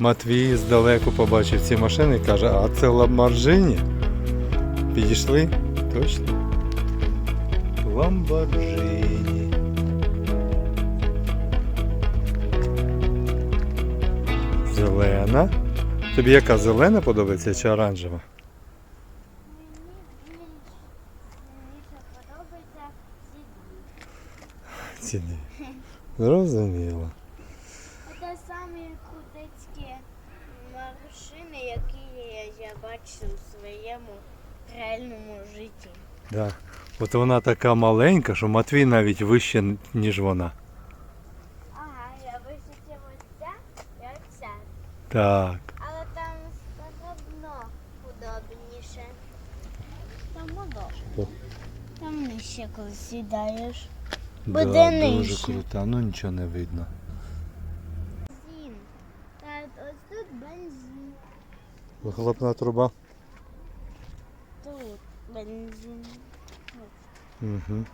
Матвій здалеку побачив ці машини і каже, а це Ламборджині? Підійшли? Точно. Ламборджині. Зелена. Тобі яка зелена подобається чи оранжева? Мені подобається. Зрозуміло. Самі крутецькі машини, які я бачив у своєму реальному житті. Да. От вона така маленька, що Матвій навіть вище, ніж вона. Ага, я висоті ось ця і оця. Так. Але там все одно удобніше. Там модошка. Там нижче коли сідаєш. Буде да, дуже нижче. крута, ну нічого не видно. Бензин. Так, ось тут бензин. Вихлопна труба. Тут бензин. Угу.